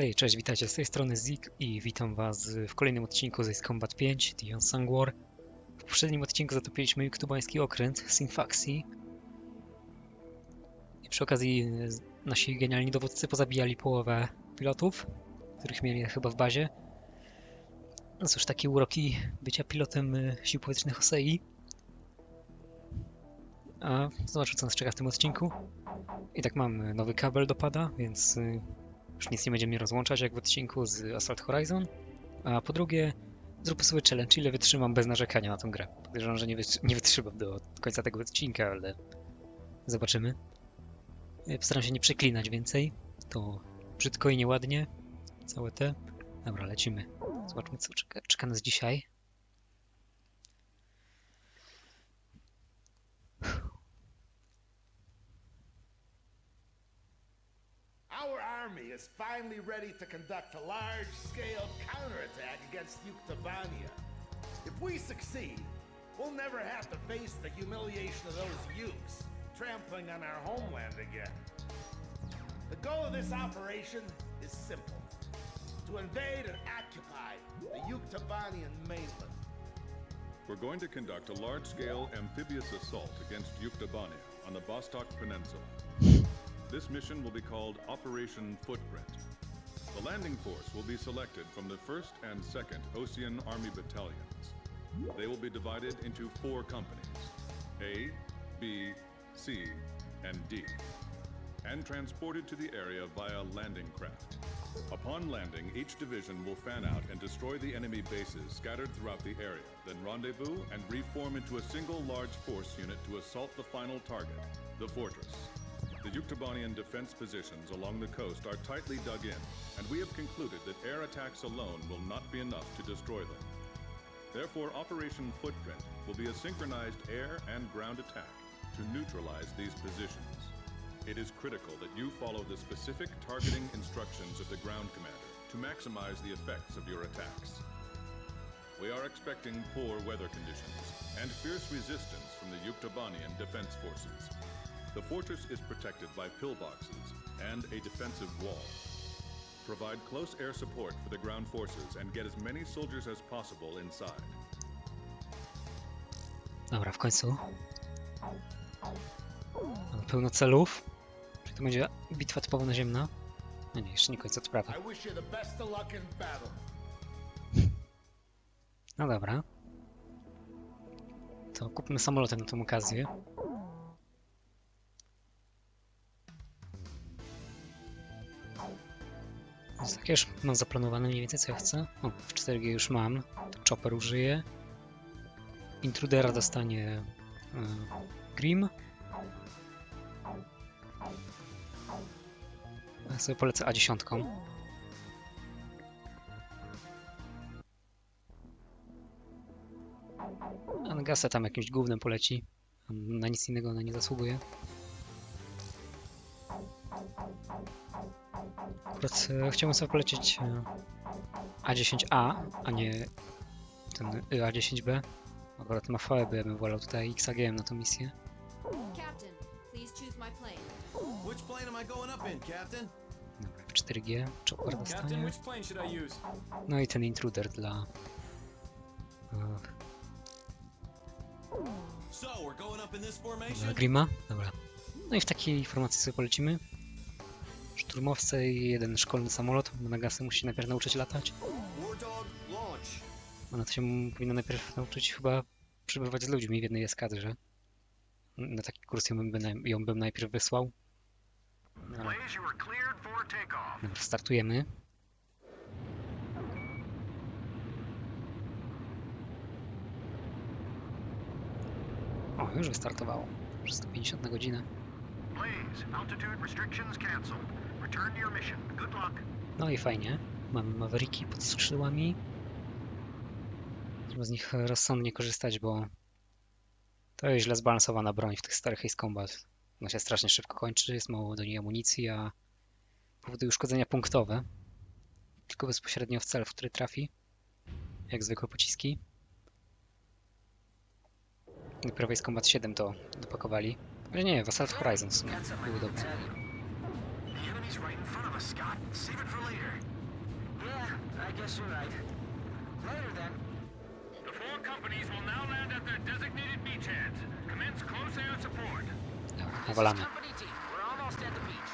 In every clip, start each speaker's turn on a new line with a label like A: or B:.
A: Hej, cześć, witajcie z tej strony Zik i witam was w kolejnym odcinku z Ace Combat 5, The Unsung War. W poprzednim odcinku zatopiliśmy juktubański okręt Sinfaxi. I przy okazji nasi genialni dowódcy pozabijali połowę pilotów, których mieli chyba w bazie. No cóż, takie uroki bycia pilotem e, sił powietrznych Osei. A zobaczmy co nas czeka w tym odcinku. I tak mam e, nowy kabel do pada, więc e, już nic nie będzie mnie rozłączać jak w odcinku z Assault Horizon. A po drugie, zróbmy sobie challenge, ile wytrzymam bez narzekania na tę grę. Podejrzewam, że nie, wytrzy- nie wytrzymam do końca tego odcinka, ale zobaczymy. E, Postaram się nie przeklinać więcej. To brzydko i nieładnie. Całe te. Dobra, lecimy. Zobaczmy, co czeka, czeka nas dzisiaj.
B: Is finally ready to conduct a large-scale counterattack against Yuktobania. If we succeed, we'll never have to face the humiliation of those Ukes trampling on our homeland again. The goal of this operation is simple. To invade and occupy the Yuktobanian mainland.
C: We're going to conduct a large-scale amphibious assault against Yuktabania on the Vostok Peninsula. This mission will be called Operation Footprint. The landing force will be selected from the 1st and 2nd Ocean Army Battalions. They will be divided into four companies A, B, C, and D, and transported to the area via landing craft. Upon landing, each division will fan out and destroy the enemy bases scattered throughout the area, then rendezvous and reform into a single large force unit to assault the final target, the fortress. The Yuktabanian defense positions along the coast are tightly dug in, and we have concluded that air attacks alone will not be enough to destroy them. Therefore, Operation Footprint will be a synchronized air and ground attack to neutralize these positions. It is critical that you follow the specific targeting instructions of the ground commander to maximize the effects of your attacks. We are expecting poor weather conditions and fierce resistance from the Yuktabanian defense forces. The fortress is protected by pillboxes and a defensive wall. Provide close air support for the ground forces and get as many soldiers as possible inside.
A: Dobra, w końcu. Mamy pełno celów. Czyli to będzie bitwa typowo naziemna. No nie, jeszcze nie końca sprawy.
B: I wish you the best of luck in battle.
A: No dobra. To kupmy samoloty na tą okazję. Więc tak już mam zaplanowane mniej więcej co ja chcę. O, w 4G już mam. Chopper użyję. Intrudera dostanie y, Grim. Ja sobie polecę A10. A na gasę tam jakimś gównem poleci. Na nic innego ona nie zasługuje. Akurat e, chciałbym sobie polecieć e, A10A, a nie ten A10B. Akurat ma FAB, ja bym wolał tutaj XAGM na tą misję.
D: Which plane am I going up in, Captain?
A: Dobra, w 4G Chopper dostanie. No i ten intruder dla... e,
D: formation?
A: Grima? Dobra. No i w takiej formacji sobie polecimy. Szturmowce i jeden szkolny samolot. Nagasy musi najpierw nauczyć latać. Ona to się powinna najpierw nauczyć chyba przebywać z ludźmi w jednej eskadrze. Na taki kurs ją bym, ją bym najpierw wysłał. No, startujemy. O, już wystartowało. Już 150 na godzinę.
E: Blaze, altitude restrictions canceled.
A: No i fajnie. Mamy Mavericki pod skrzydłami. Trzeba z nich rozsądnie korzystać, bo to jest źle zbalansowana broń w tych starych Ace Combat. Ona się strasznie szybko kończy, jest mało do niej amunicji, a powoduje uszkodzenia punktowe. Tylko bezpośrednio w cel, w który trafi. Jak zwykłe pociski. Dopiero Ace Combat 7 to dopakowali. Ale nie, w Assault Horizon w sumie były dobre.
E: Enemy's right in front of us, Scott. Save it for later.
F: Guess you're right. Later then.
G: The four companies will now land at their designated beachheads. Commence close air support.
E: Dobra,
F: This is
E: nawalamy.
F: company team. We're almost at the beach.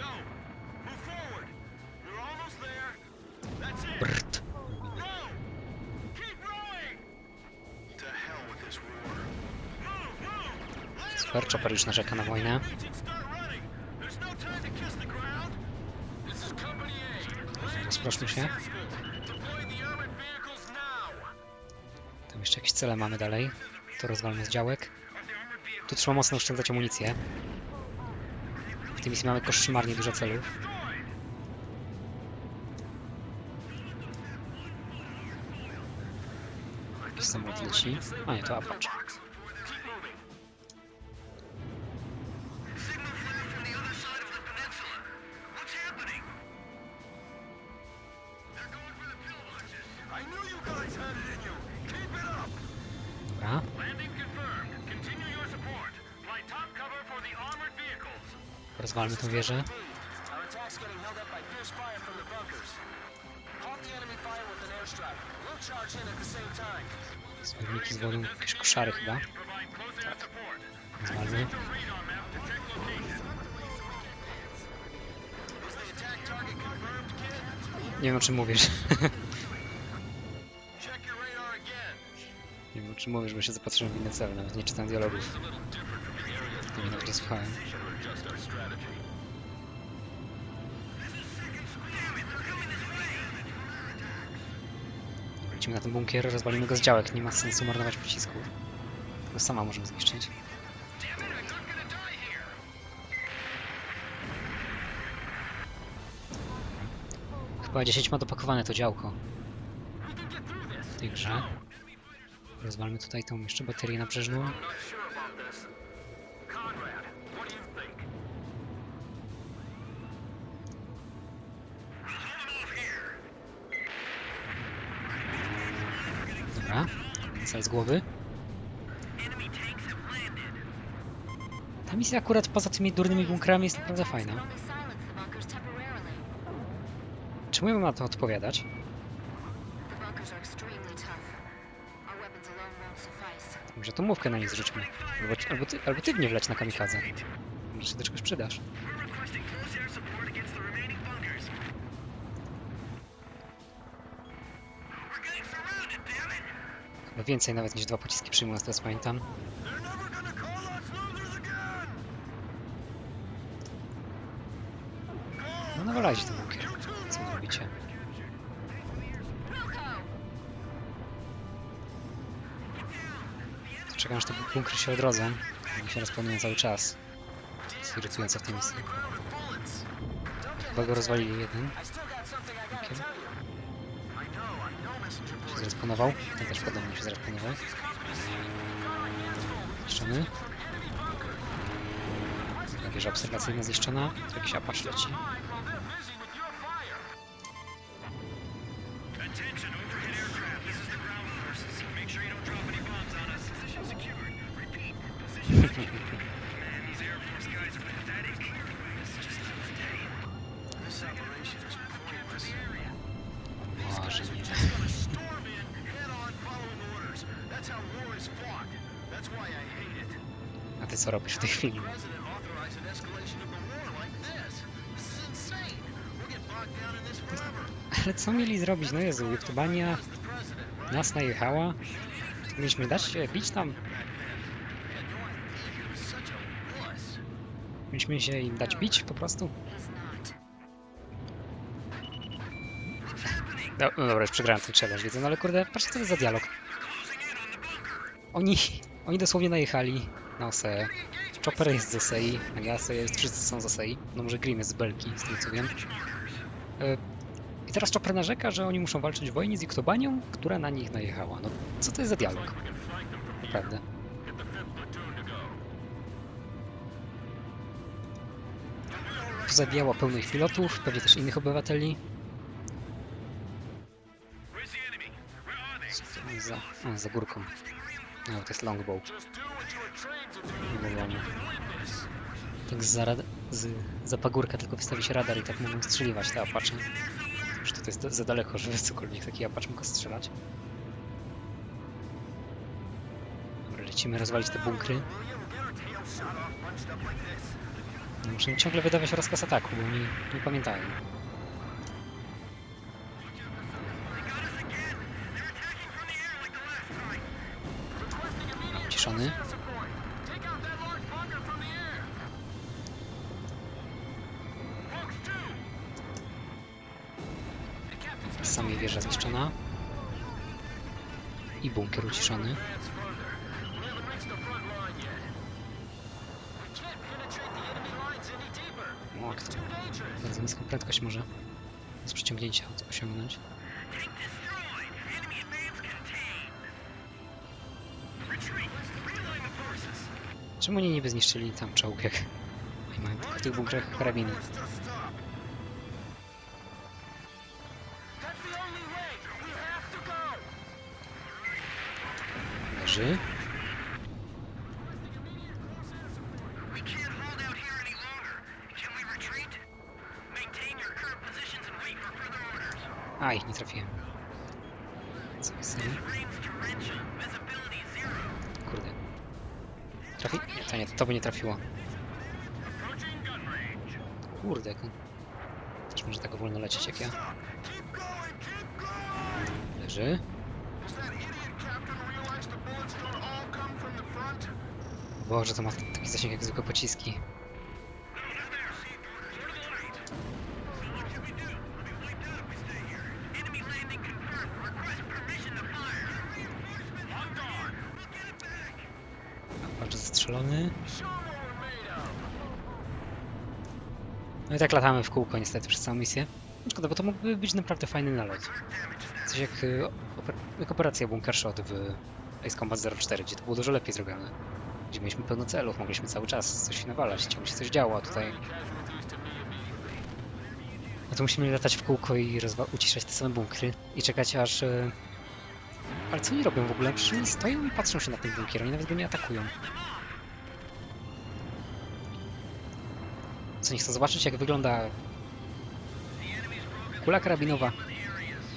A: Go! Move forward! We're almost there! That's it!
E: Brrt.
G: Row! Keep rowing!
F: To hell with this war.
G: Move, move! Land
E: Super, Chopper już narzeka na wojnę.
A: Now!
E: Tam jeszcze jakieś cele mamy dalej. To rozwalmy z działek. Tu trzeba mocno oszczędzać amunicję. W tej misji mamy koszmarnie dużo celów. Jakiś samolot leci. A nie, to Apache.
F: At the same time.
E: Zbiorniki z wodą, jakieś koszary chyba.
G: Support.
E: Rozwalmy. Nie wiem o czym mówisz. Czym mówisz, bo się zapatrzyłem w inne cele, nawet nie czytam dialogów. Nie nawet nie słuchałem. Lecimy na ten bunkier, rozwalimy go z działek, nie ma sensu marnować pocisków. Tylko sama możemy zniszczyć. Chyba 10 ma dopakowane to działko w. Rozwalmy tutaj tą jeszcze baterię nabrzeżną. Dobra, cel z głowy. Ta misja akurat poza tymi durnymi bunkrami jest naprawdę fajna. Czemu ja mam na to odpowiadać? Może to mówkę na nich zrzućmy. Albo, albo, ty, albo ty w nie wleć na kamikadze. Może się czegoś przydasz. Chyba więcej nawet niż dwa pociski przyjmują, teraz pamiętam. No nawalajcie ten bunkier. Czekam aż te bunkry się odrodzą. Oni się rozpełniają cały czas. To jest irytujące w tej misji. Chyba go rozwalili jeden. Okay. Się zresponował. Ten też podobnie się zresponował. Zniszczony. Wieża obserwacyjna zniszczona. Jakiś Apache leci. Co robisz w tej chwili? Ale co mieli zrobić? No Jezu,
A: right?
E: nas najechała. Mieliśmy dać się bić tam? Mieliśmy się im dać bić po prostu? No, no dobra, już przegrałem ten challenge, wiedzę, no ale kurde, patrzcie co to za dialog. Oni, oni dosłownie najechali na OSE. Chopper jest z OSEI, Agasa jest, wszyscy są z OSEI. No może Grim jest z Belki, z tego co wiem. E, I teraz Chopper narzeka, że oni muszą walczyć w wojnie z Juktobanią, która na nich najechała. No co to jest za dialog? Naprawdę. Pozabijała pełno ich pilotów, pewnie też innych obywateli. Co za, za górką. No, to jest longbow. Tak z, za, z za pagórka tylko wystawić radar i tak mogą strzeliwać te Apache.
A: Już to jest za daleko, żeby cokolwiek taki apacz mógł strzelać. Dobra, lecimy rozwalić te bunkry. No, muszę ciągle wydawać rozkaz ataku, bo oni nie pamiętają. Uciszony. Osiągnąć.
E: Tank destroyed. Enemy advance contained. Retreat. Realign the forces.
A: Czemu oni niby zniszczyli tam czołg, jak mają tylko w tych bunkrach karabiny?
D: Orders.
A: Aj, nie trafiłem. Co jest. Kurde. Trafi... Nie, to nie, to by nie trafiło. Kurde, jak on... Też może tak wolno lecieć jak ja. Leży.
E: Fire. Reinforcements. On guard. We'll get it back.
A: Bardzo zastrzelony. No i tak latamy w kółko niestety przez całą misję. Szkoda, bo to mógłby być naprawdę fajny nalot. Coś jak, y, jak operacja Bunker Shot w Ace Combat 04, gdzie to było dużo lepiej zrobione. Gdzie mieliśmy pełno celów, mogliśmy cały czas coś nawalać, ciągle się coś działo, a tutaj... A tu musimy latać w kółko i uciszać te same bunkry i czekać aż... y, Ale co oni robią w ogóle? Oni stoją i patrzą się na ten bunkier, oni nawet go nie atakują. Co, nie chcą zobaczyć jak wygląda kula karabinowa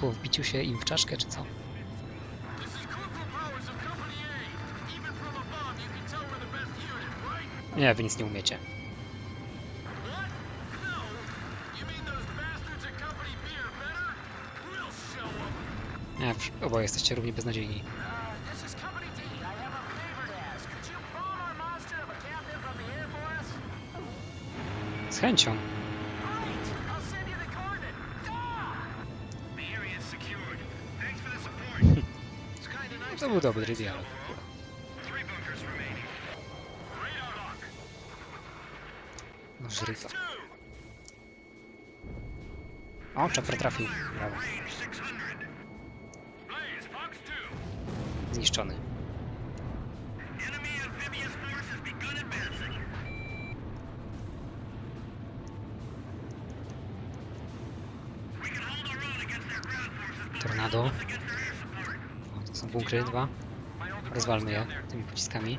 A: po wbiciu się im w czaszkę, czy co? Nie, wy nic nie umiecie. Nie, oboje jesteście równie beznadziejni.
D: Uh, this is Company D. I
E: own against their ground forces, but
A: Tornado. O, to są bunkry, dwa. Rozwalmy je tymi pociskami.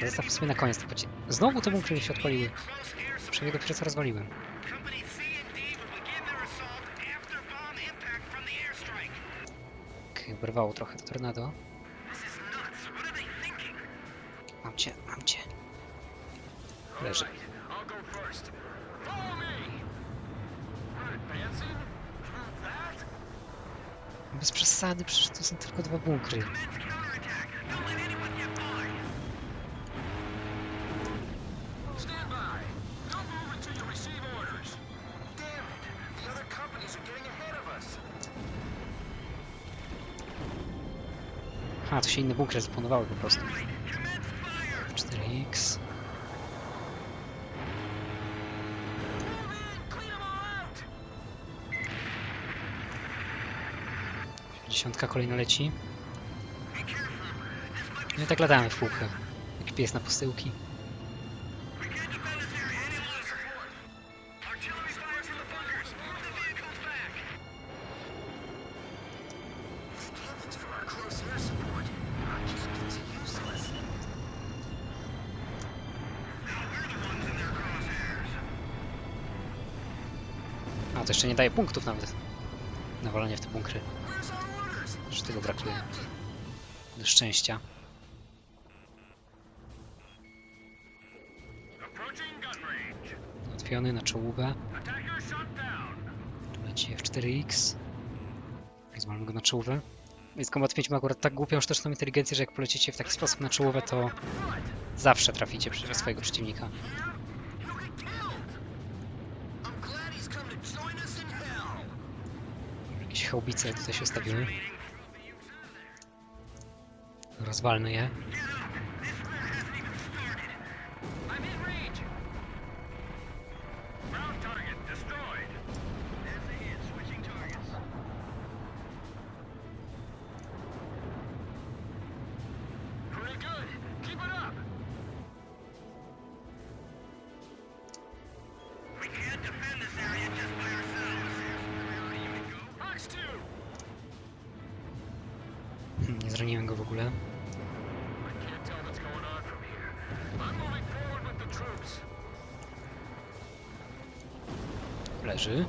E: Engaging
A: Zostaw
E: enemy
A: sobie na koniec. Znowu te bunkry się odpaliły. Przecież dopiero co rozwaliłem. Okej, Urwało trochę to tornado. Mam cię, mam cię. Leży. Bez przesady, przecież to są tylko dwa bunkry. Się inne bunkry zaplanowały po prostu.
E: Right. Commence fire.
A: 4X.
D: Move in. Clean them all out.
A: Dziesiątka kolejna leci. No i tak latamy w kółko. Jak pies na posyłki.
E: jeszcze nie daje punktów nawet. Nawalanie w te bunkry. Już tego brakuje. Do szczęścia. Odwiony na czołówę. Leci F4X. Rozwalmy go na czołówę. Więc Combat 5 ma akurat tak głupią sztuczną inteligencję, że jak polecicie w taki sposób na czołówę, to zawsze traficie przez swojego przeciwnika. chałubice jak tutaj się stawiły. Rozwalmy je. Nie zraniłem go w ogóle. Leży.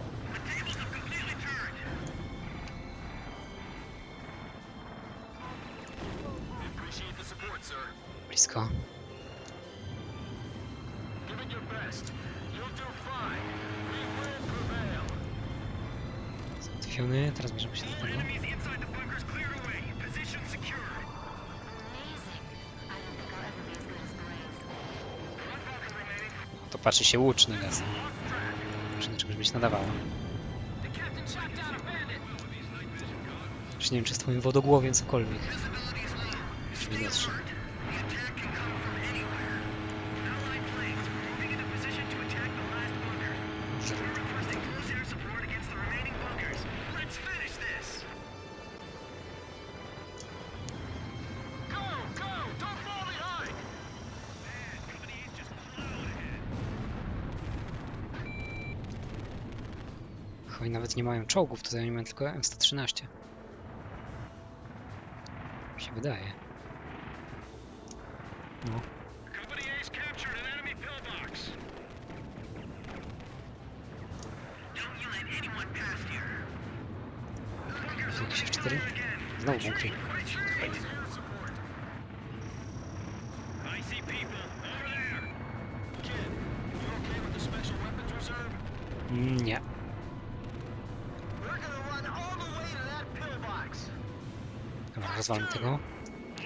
E: To patrzy się łuczny gaz. Czy do czegoś byś nadawała. Już nie wiem, czy z twoim wodogłowiem cokolwiek.
A: Widocznie.
E: Oni nawet nie mają czołgów, tutaj oni mają tylko M113. Mi się wydaje. No. Jakieś F4? Znowu bunkry. Nie. rozwalam tego.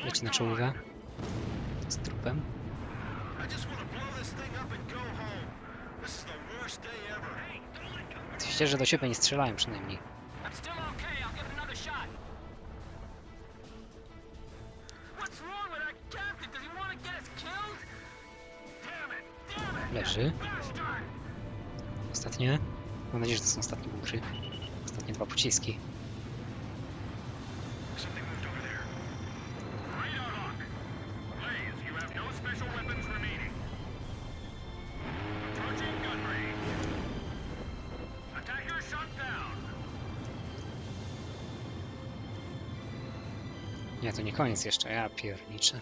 E: Leci na czołówę. Z trupem. Oczywiście, że do siebie nie strzelają przynajmniej. Leży. Ostatnie. Mam nadzieję, że to są ostatnie bunkry. Ostatnie dwa pociski. Nie, to nie koniec jeszcze, ja pierniczę.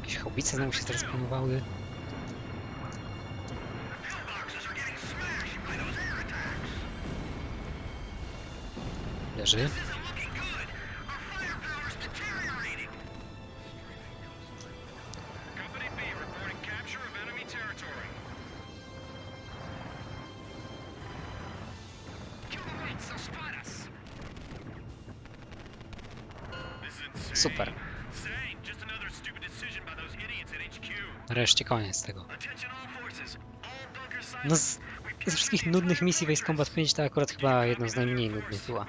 E: Jakieś hobice znowu się
A: transponowały.
E: Leży. Super. Wreszcie koniec tego. No z, ze wszystkich nudnych misji Base Combat 5 to akurat chyba jedną z najmniej nudnych była.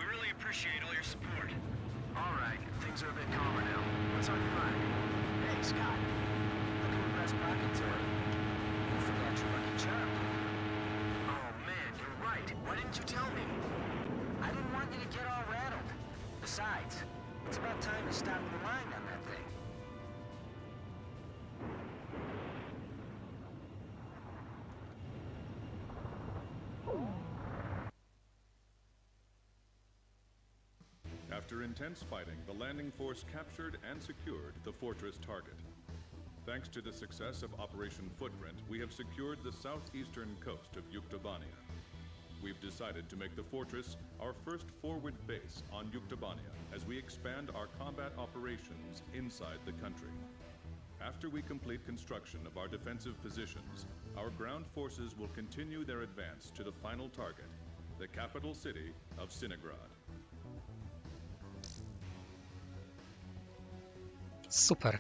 C: After intense fighting, the landing force captured and secured the fortress target. Thanks to the success of Operation Footprint, we have secured the southeastern coast of Yuktobania. We've decided to make the fortress our first forward base on Yuktobania as we expand our combat operations inside the country. After we complete construction of our defensive positions, our ground forces will continue their advance to the final target, the capital city of Sinigrad.
A: Super.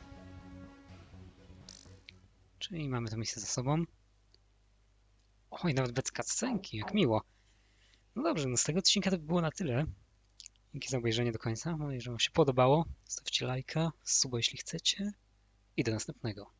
A: Czyli mamy tę misję za sobą. Oj, nawet bez cutscenki, jak miło. No dobrze, no z tego odcinka to by było na tyle. Dzięki za obejrzenie do końca. Mam nadzieję, że Wam się podobało. Zostawcie lajka, suba jeśli chcecie. I do następnego.